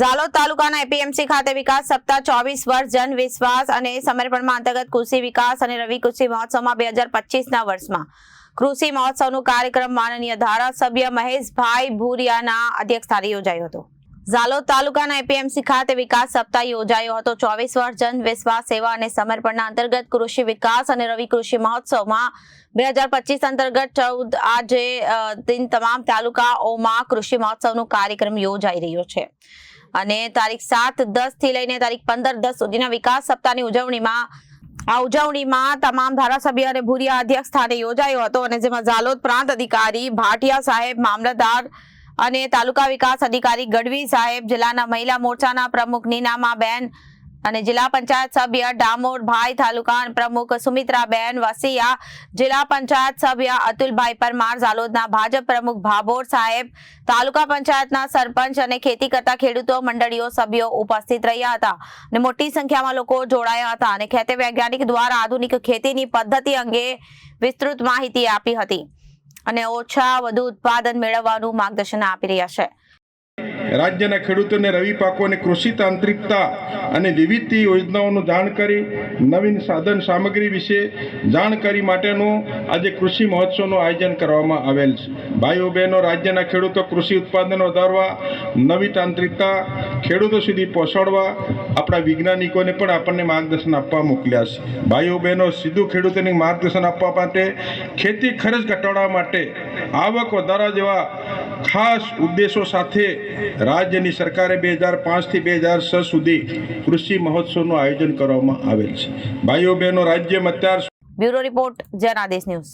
ઝાલોદ તાલુકાના એપીએમસી ખાતે વિકાસ સપ્તાહ ચોવીસ વર્ષ જન વિશ્વાસ અને સમર્પણમાં અંતર્ગત કૃષિ વિકાસ અને રવિ કૃષિ મહોત્સવમાં બે હજાર પચીસના વર્ષમાં. કૃષિ મહોત્સવનું કાર્યક્રમ માનનીય ધારાસભ્ય મહેશભાઈ ભૂરિયાના અધ્યક્ષસ્થાને યોજાયો હતો. ઝાલોદ તાલુકાના એપીએમસી ખાતે વિકાસ સપ્તાહ યોજાયો હતો. ચોવીસ વર્ષ જન વિશ્વાસ સેવા અને સમર્પણના અંતર્ગત કૃષિ વિકાસ અને રવિ કૃષિ મહોત્સવમાં બે હજાર પચીસ અંતર્ગત ચૌદ આજે દિન તમામ તાલુકાઓમાં કૃષિ મહોત્સવનો કાર્યક્રમ યોજાઈ રહ્યો છે. અને તારીખ સાત દસથી લઈને તારીખ પંદર, દસ સુધીના વિકાસ સપ્તાહની ઉજવણીમાં, આ ઉજવણીમાં તમામ ધારાસભ્ય અને ભૂરિયા અધ્યક્ષ સ્થાને યોજાયો હતો અને જેમાં ઝાલોદ પ્રાંત અધિકારી, ભાટિયા સાહેબ, મામલતદાર અને તાલુકા વિકાસ અધિકારી ગઢવી સાહેબ, જિલ્લાના મહિલા મોરચાના પ્રમુખ નીનામાબેન અને જિલ્લા પંચાયત સભ્ય ડામોરભાઈ તાલુકા પ્રમુખ સુમિત્રાબેન વસિયા, જિલ્લા પંચાયત સભ્ય અતુલભાઈ પરમાર, ઝાલોદના ભાજપ પ્રમુખ ભાભોર સાહેબ, તાલુકા પંચાયતના સરપંચ અને ખેતી કરતા ખેડૂતો મંડળીઓ સભ્યો ઉપસ્થિત રહ્યા હતા અને મોટી સંખ્યામાં લોકો જોડાયા હતા અને ખેતી વૈજ્ઞાનિક દ્વારા આધુનિક ખેતીની પદ્ધતિ અંગે વિસ્તૃત માહિતી આપી હતી અને ઓછા વધુ ઉત્પાદન મેળવવાનું માર્ગદર્શન આપી રહ્યા છે. રાજ્યના ખેડૂતોને રવિ પાકો અને કૃષિ તાંત્રિકતા અને વિવિધ યોજનાઓનું જાણ કરી, નવીન સાધન સામગ્રી વિશે જાણકારી માટેનું આજે કૃષિ મહોત્સવનું આયોજન કરવામાં આવેલ છે. ભાઈઓ બહેનો, રાજ્યના ખેડૂતો કૃષિ ઉત્પાદનો વધારવા, નવી તાંત્રિકતા ખેડૂતો સુધી પહોંચાડવા, આપણા વૈજ્ઞાનિકોને પણ આપણને માર્ગદર્શન આપવા મોકલ્યા છે. ભાઈઓ બહેનો, સીધું ખેડૂતોને માર્ગદર્શન આપવા માટે ખેતી ખર્ચ ઘટાડવા માટે આવક વધારવા જેવા ખાસ ઉદ્દેશો સાથે રાજ્યની સરકારે બે હજાર પાંચથી બે હજાર છ સુધી કૃષિ મહોત્સવનું આયોજન કરવામાં આવેલ છે. ભાઈઓ, બહેનો, રાજ્યમાં અત્યાર બ્યુરો રિપોર્ટ જનાદેશ ન્યૂઝ.